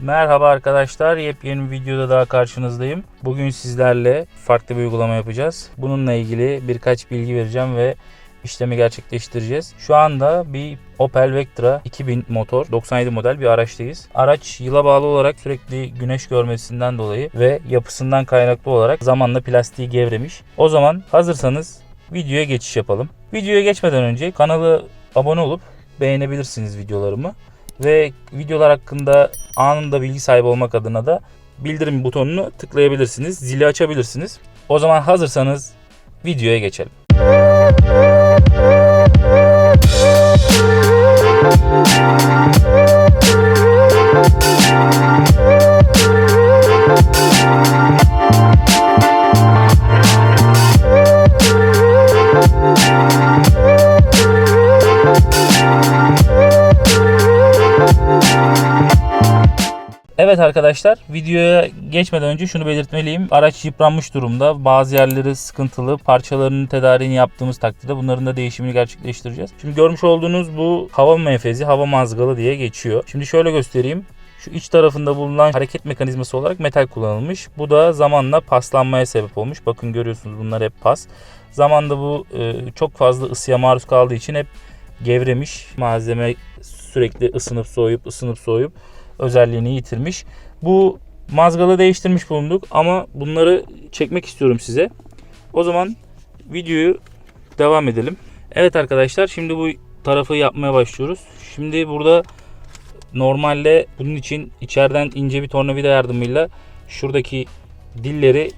Merhaba arkadaşlar, yepyeni bir videoda daha karşınızdayım. Bugün sizlerle farklı bir uygulama yapacağız. Bununla ilgili birkaç bilgi vereceğim ve işlemi gerçekleştireceğiz. Şu anda bir Opel Vectra 2000 motor 97 model bir araçtayız. Araç yıla bağlı olarak sürekli güneş görmesinden dolayı ve yapısından kaynaklı olarak zamanla plastiği gevremiş. O zaman hazırsanız videoya geçiş yapalım. Videoya geçmeden önce kanalı abone olup beğenebilirsiniz videolarımı ve videolar hakkında anında bilgi sahibi olmak adına da bildirim butonunu tıklayabilirsiniz. Zili açabilirsiniz. O zaman hazırsanız videoya geçelim. Evet arkadaşlar videoya geçmeden önce şunu belirtmeliyim. Araç yıpranmış durumda. Bazı yerleri sıkıntılı. Parçalarının tedariğini yaptığımız takdirde bunların da değişimini gerçekleştireceğiz. Şimdi görmüş olduğunuz bu hava menfezi, hava mazgalı diye geçiyor. Şimdi şöyle göstereyim. Şu iç tarafında bulunan hareket mekanizması olarak metal kullanılmış. Bu da zamanla paslanmaya sebep olmuş. Bakın görüyorsunuz bunlar hep pas. Zamanda bu e, çok fazla ısıya maruz kaldığı için hep gevremiş. Malzeme sürekli ısınıp soğuyup ısınıp soğuyup özelliğini yitirmiş. Bu mazgalı değiştirmiş bulunduk ama bunları çekmek istiyorum size. O zaman videoyu devam edelim. Evet arkadaşlar şimdi bu tarafı yapmaya başlıyoruz. Şimdi burada normalde bunun için içeriden ince bir tornavida yardımıyla şuradaki dilleri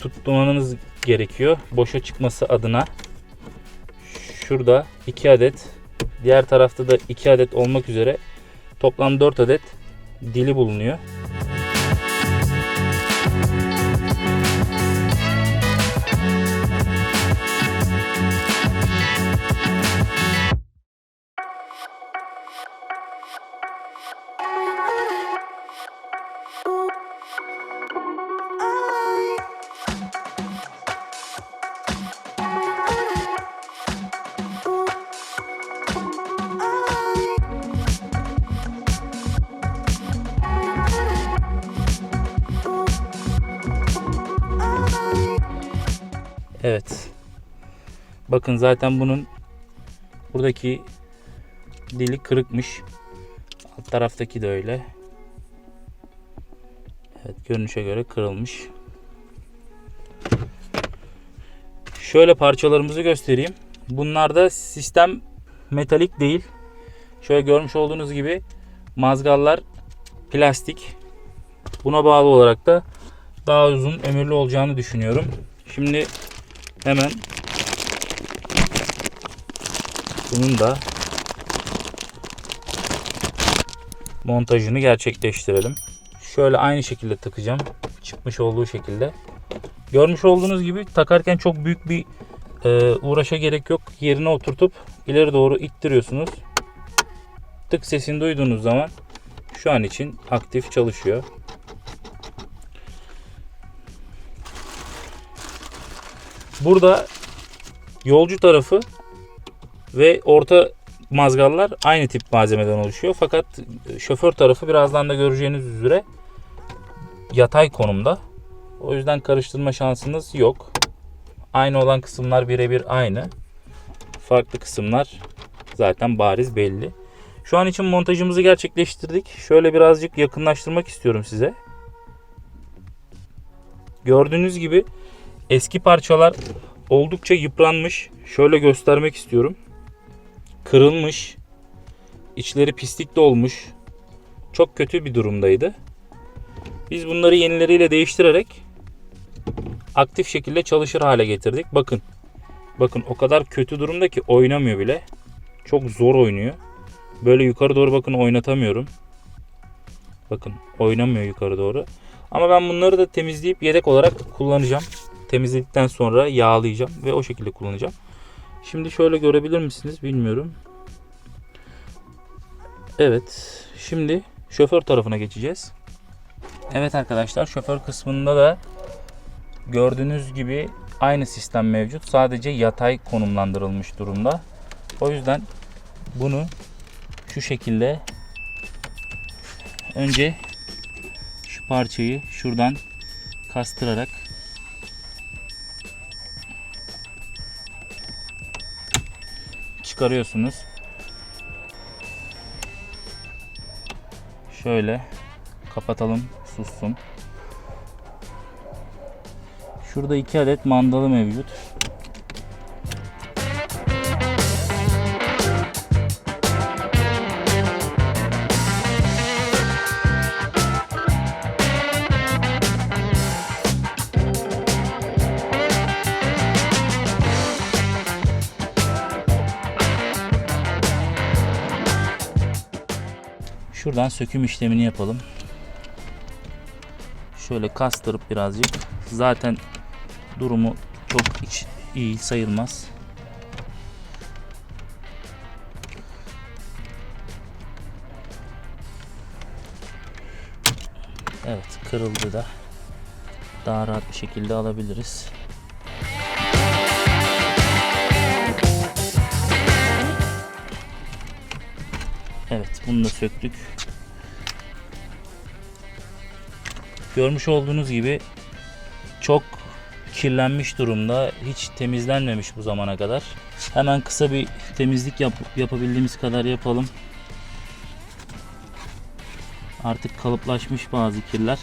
tutmanız gerekiyor. Boşa çıkması adına. Şurada 2 adet, diğer tarafta da 2 adet olmak üzere toplam 4 adet dili bulunuyor. Evet. Bakın zaten bunun buradaki dili kırıkmış. Alt taraftaki de öyle. Evet görünüşe göre kırılmış. Şöyle parçalarımızı göstereyim. Bunlar da sistem metalik değil. Şöyle görmüş olduğunuz gibi mazgallar plastik. Buna bağlı olarak da daha uzun ömürlü olacağını düşünüyorum. Şimdi hemen bunun da montajını gerçekleştirelim. Şöyle aynı şekilde takacağım. Çıkmış olduğu şekilde. Görmüş olduğunuz gibi takarken çok büyük bir e, uğraşa gerek yok. Yerine oturtup ileri doğru ittiriyorsunuz. Tık sesini duyduğunuz zaman şu an için aktif çalışıyor. Burada yolcu tarafı ve orta mazgallar aynı tip malzemeden oluşuyor. Fakat şoför tarafı birazdan da göreceğiniz üzere yatay konumda. O yüzden karıştırma şansınız yok. Aynı olan kısımlar birebir aynı. Farklı kısımlar zaten bariz belli. Şu an için montajımızı gerçekleştirdik. Şöyle birazcık yakınlaştırmak istiyorum size. Gördüğünüz gibi eski parçalar oldukça yıpranmış. Şöyle göstermek istiyorum. Kırılmış. İçleri pislikli olmuş. Çok kötü bir durumdaydı. Biz bunları yenileriyle değiştirerek aktif şekilde çalışır hale getirdik. Bakın. Bakın o kadar kötü durumda ki oynamıyor bile. Çok zor oynuyor. Böyle yukarı doğru bakın oynatamıyorum. Bakın oynamıyor yukarı doğru. Ama ben bunları da temizleyip yedek olarak kullanacağım. Temizledikten sonra yağlayacağım ve o şekilde kullanacağım. Şimdi şöyle görebilir misiniz bilmiyorum. Evet. Şimdi şoför tarafına geçeceğiz. Evet arkadaşlar şoför kısmında da gördüğünüz gibi aynı sistem mevcut. Sadece yatay konumlandırılmış durumda. O yüzden bunu şu şekilde önce parçayı şuradan kastırarak çıkarıyorsunuz. Şöyle kapatalım sussun. Şurada iki adet mandalı mevcut. Şuradan söküm işlemini yapalım. Şöyle kastırıp birazcık. Zaten durumu çok iç, iyi sayılmaz. Evet kırıldı da daha rahat bir şekilde alabiliriz. Evet bunu da söktük. Görmüş olduğunuz gibi çok kirlenmiş durumda. Hiç temizlenmemiş bu zamana kadar. Hemen kısa bir temizlik yap yapabildiğimiz kadar yapalım. Artık kalıplaşmış bazı kirler.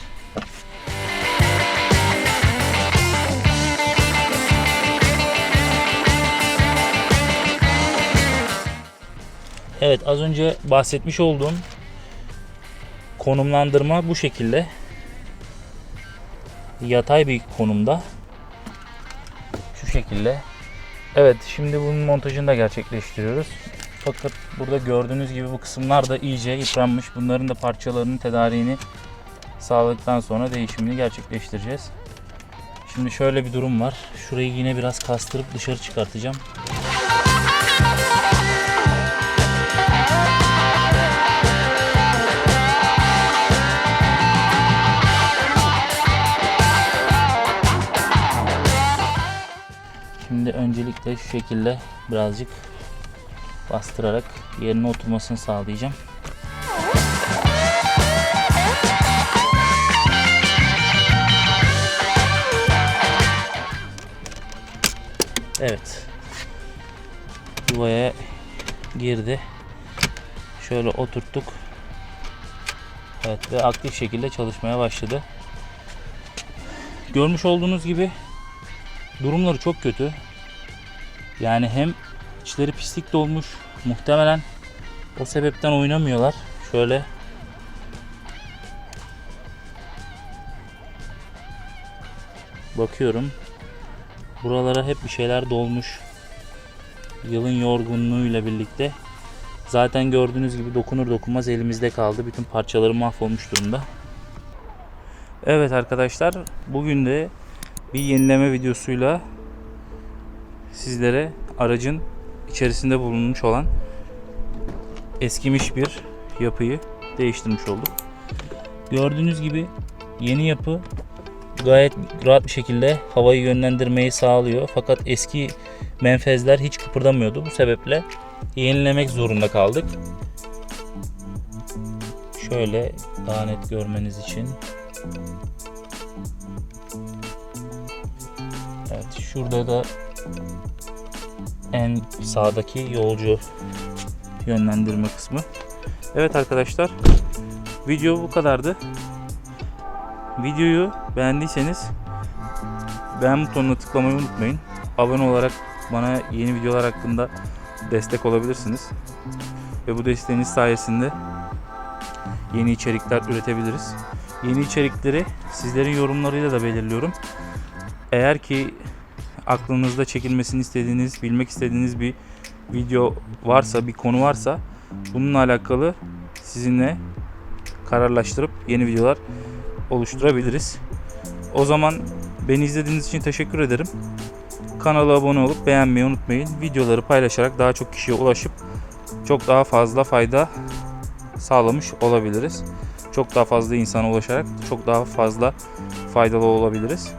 Evet az önce bahsetmiş olduğum konumlandırma bu şekilde. Yatay bir konumda. Şu şekilde. Evet şimdi bunun montajını da gerçekleştiriyoruz. Fakat burada gördüğünüz gibi bu kısımlar da iyice yıpranmış. Bunların da parçalarının tedariğini sağladıktan sonra değişimini gerçekleştireceğiz. Şimdi şöyle bir durum var. Şurayı yine biraz kastırıp dışarı çıkartacağım. Şimdi öncelikle şu şekilde birazcık bastırarak yerine oturmasını sağlayacağım. Evet. Yuvaya girdi. Şöyle oturttuk. Evet ve aktif şekilde çalışmaya başladı. Görmüş olduğunuz gibi durumları çok kötü. Yani hem içleri pislik dolmuş muhtemelen o sebepten oynamıyorlar. Şöyle bakıyorum. Buralara hep bir şeyler dolmuş. Yılın yorgunluğuyla birlikte. Zaten gördüğünüz gibi dokunur dokunmaz elimizde kaldı. Bütün parçaları mahvolmuş durumda. Evet arkadaşlar bugün de bir yenileme videosuyla sizlere aracın içerisinde bulunmuş olan eskimiş bir yapıyı değiştirmiş olduk. Gördüğünüz gibi yeni yapı gayet rahat bir şekilde havayı yönlendirmeyi sağlıyor. Fakat eski menfezler hiç kıpırdamıyordu. Bu sebeple yenilemek zorunda kaldık. Şöyle daha net görmeniz için Evet şurada da en sağdaki yolcu yönlendirme kısmı. Evet arkadaşlar video bu kadardı. Videoyu beğendiyseniz beğen butonuna tıklamayı unutmayın. Abone olarak bana yeni videolar hakkında destek olabilirsiniz. Ve bu desteğiniz sayesinde yeni içerikler üretebiliriz. Yeni içerikleri sizlerin yorumlarıyla da belirliyorum. Eğer ki aklınızda çekilmesini istediğiniz, bilmek istediğiniz bir video varsa, bir konu varsa bununla alakalı sizinle kararlaştırıp yeni videolar oluşturabiliriz. O zaman beni izlediğiniz için teşekkür ederim. Kanala abone olup beğenmeyi unutmayın. Videoları paylaşarak daha çok kişiye ulaşıp çok daha fazla fayda sağlamış olabiliriz. Çok daha fazla insana ulaşarak çok daha fazla faydalı olabiliriz.